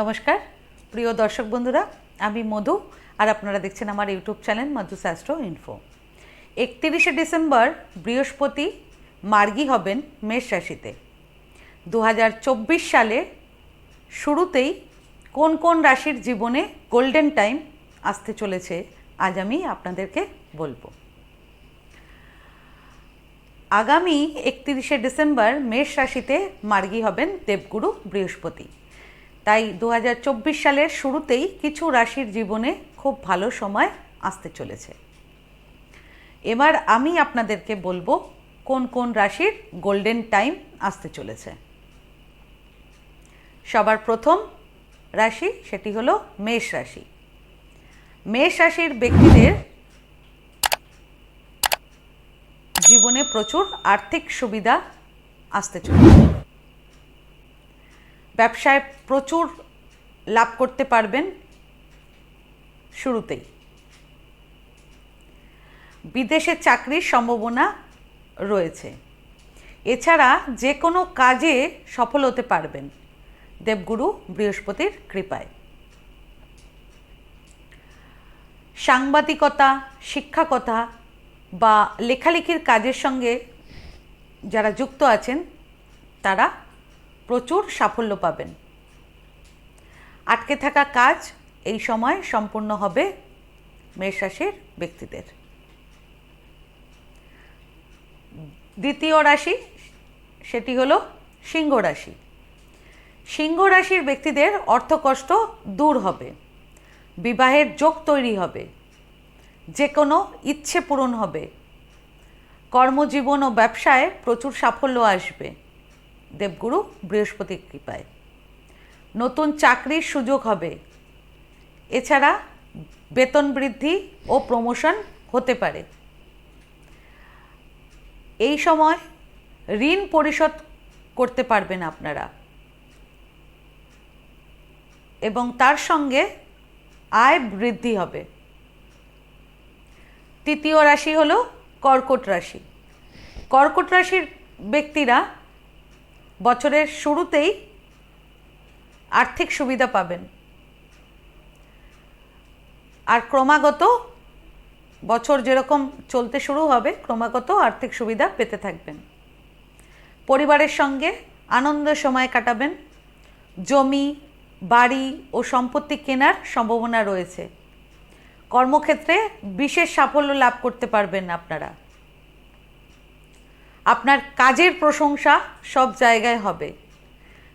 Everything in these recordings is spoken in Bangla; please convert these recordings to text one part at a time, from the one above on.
নমস্কার। প্রিয় দর্শক বন্ধুরা, আমি মধু আর আপনারা দেখছেন আমার ইউটিউব চ্যানেল মধু শাস্ত্র ইনফো। একত্রিশে ডিসেম্বর বৃহস্পতি মার্গী হবেন মেষ রাশিতে। দু হাজার চব্বিশ সালে শুরুতেই কোন কোন রাশির জীবনে গোল্ডেন টাইম আসতে চলেছে, আজ আমি আপনাদেরকে বলব। আগামী একত্রিশে ডিসেম্বর মেষ রাশিতে মার্গী হবেন দেবগুরু বৃহস্পতি। তাই দু হাজার চব্বিশ সালের শুরুতেই কিছু রাশির জীবনে খুব ভালো সময় আসতে চলেছে। এবার আমি আপনাদেরকে বলব কোন কোন রাশির গোল্ডেন টাইম আসতে চলেছে। সবার প্রথম রাশি সেটি হলো মেষ রাশি। মেষ রাশির ব্যক্তিদের জীবনে প্রচুর আর্থিক সুবিধা আসতে চলেছে। ব্যবসায় প্রচুর লাভ করতে পারবেন শুরুতেই। বিদেশে চাকরির সম্ভাবনা রয়েছে। এছাড়া যে কোনো কাজে সফল হতে পারবেন দেবগুরু বৃহস্পতির কৃপায়। সাংবাদিকতা, শিক্ষাকতা বা লেখালেখির কাজের সঙ্গে যারা যুক্ত আছেন, তারা প্রচুর সাফল্য পাবেন। আটকে থাকা কাজ এই সময় সম্পূর্ণ হবে মেষ ব্যক্তিদের। দ্বিতীয় রাশি সেটি হলো সিংহ রাশি। সিংহ রাশির ব্যক্তিদের অর্থকষ্ট দূর হবে, বিবাহের যোগ তৈরি হবে যে কোনো ইচ্ছে পূরণ হবে, কর্মজীবন ও ব্যবসায় প্রচুর সাফল্য আসবে। দেবগুরু বৃহস্পতির কৃপায়। নতুন চাকরির সুযোগ হবে। এছাড়া বেতন বৃদ্ধি ও প্রমোশন হতে পারে। এই সময় ঋণ পরিশোধ করতে পারবেন আপনারা। এবং তার সঙ্গে আয় বৃদ্ধি হবে। তৃতীয় রাশি হলো কর্কট রাশি। কর্কট রাশির ব্যক্তিরা বছরের শুরুতেই আর্থিক সুবিধা পাবেন। আর ক্রমাগত বছর যেরকম চলতে শুরু হবে, ক্রমাগত আর্থিক সুবিধা পেতে থাকবেন। পরিবারের সঙ্গে আনন্দ সময় কাটাবেন। জমি, বাড়ি ও সম্পত্তি কেনার সম্ভাবনা রয়েছে। কর্মক্ষেত্রে বিশেষ সাফল্য লাভ করতে পারবেন আপনারা। আপনার কাজের প্রশংসা সব জায়গায় হবে।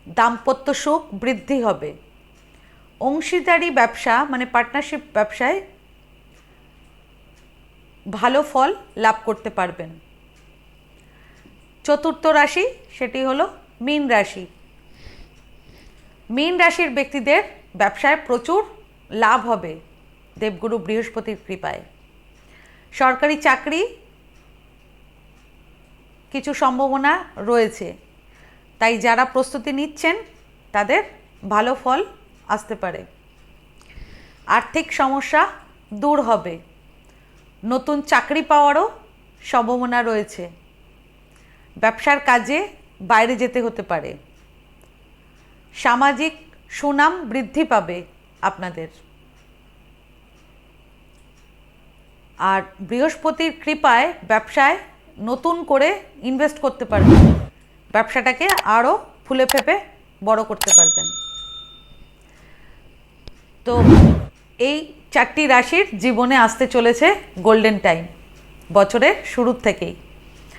দাম্পত্য সুখ বৃদ্ধি হবে। অংশীদারি ব্যবসা মানে পার্টনারশিপ ব্যবসায় ভালো ফল লাভ করতে পারবেন। চতুর্থ রাশি, সেটি হলো মীন রাশি। মীন রাশির ব্যক্তিদের ব্যবসায় প্রচুর লাভ হবে, দেবগুরু বৃহস্পতির কৃপায়। সরকারি চাকরি কিছু সম্ভাবনা রয়েছে। তাই যারা প্রস্তুতি নিচ্ছেন, তাদের ভালো ফল আসতে পারে। আর্থিক সমস্যা দূর হবে। নতুন চাকরি পাওয়ারও সম্ভাবনা রয়েছে। ব্যবসার কাজে বাইরে যেতে হতে পারে। সামাজিক সুনাম বৃদ্ধি পাবে আপনাদের। আর বৃহস্পতির কৃপায় ব্যবসায় নতুন করে ইনভেস্ট করতে পারবেন। ব্যবসাটাকে আরও ফুলে ফেপে বড় করতে পারবেন। তো এই চারটি রাশির জীবনে আসতে চলেছে গোল্ডেন টাইম বছরের শুরুর থেকেই।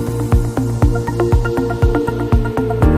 Thank you